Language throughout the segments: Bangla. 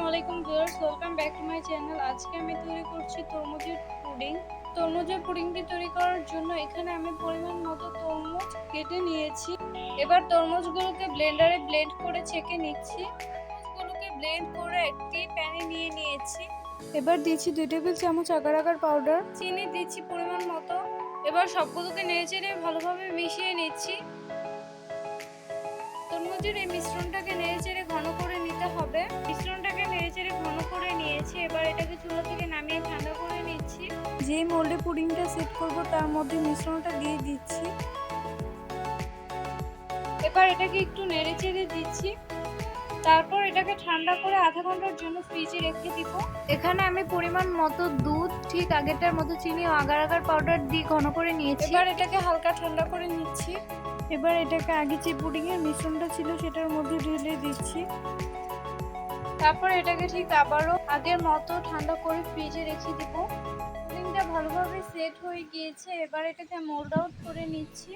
আসসালামু আলাইকুম viewers welcome back to my channel আজকে আমি তৈরি করছি তরমুজের পুডিং। তরমুজের পুডিংটি তৈরি করার জন্য এখানে আমি পরিমাণ মতো তরমুজ কেটে নিয়েছি। এবার তরমুজগুলোকে ব্লেন্ডারে ব্লেন্ড করে ছেঁকে নিচ্ছি। তরমুজগুলোকে ব্লেন্ড করে একটি প্যানে নিয়ে নিয়েছি। এবার দিচ্ছি দুই টেবিল চামচ আগার আগার পাউডার। চিনি দিচ্ছি পরিমাণ মতো। এবার সবগুলোকে নেড়ে চেড়ে ভালোভাবে মিশিয়ে নিচ্ছি। তরমুজের এই মিশ্রণটাকে নেড়ে চেড়ে ঘন করে যে মোল্ডে পুডিংটা সেট করব তার মধ্যে মিশ্রণটা দিয়ে দিচ্ছি। এবার এটাকে একটু নেড়ে চেড়ে দিচ্ছি। তারপর এটাকে ঠান্ডা করে আধা ঘণ্টার জন্য ফ্রিজে রেখে দিব। এখানে আমি পরিমাণ মতো দুধ ঠিক আগেরটার মতো চিনি ও আগার আগার পাউডার দিয়ে ঘন করে নিয়েছি। এবার এটাকে হালকা ঠান্ডা করে নিচ্ছি। এবার এটাকে আগে যে পুডিং এর মিশ্রণটা ছিল সেটার মধ্যে ঢেলে দিচ্ছি। তারপর এটাকে ঠিক আবারও আগের মতো ঠান্ডা করে ফ্রিজে রেখে দিব। সেট হয়ে গিয়েছে, এবার এটাকে মোল্ড আউট করে নিচ্ছি।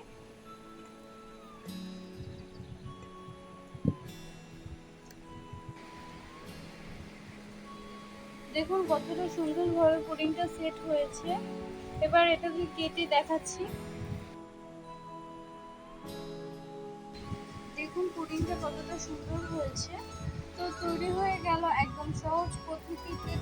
দেখুন কতটা সুন্দরভাবে পুডিংটা সেট হয়েছে। এবার এটাকে কেটে দেখাচ্ছি। দেখুন পুডিংটা কতটা সুন্দর হয়েছে। তো তৈরি হয়ে গেল একদম সহজ পদ্ধতিতে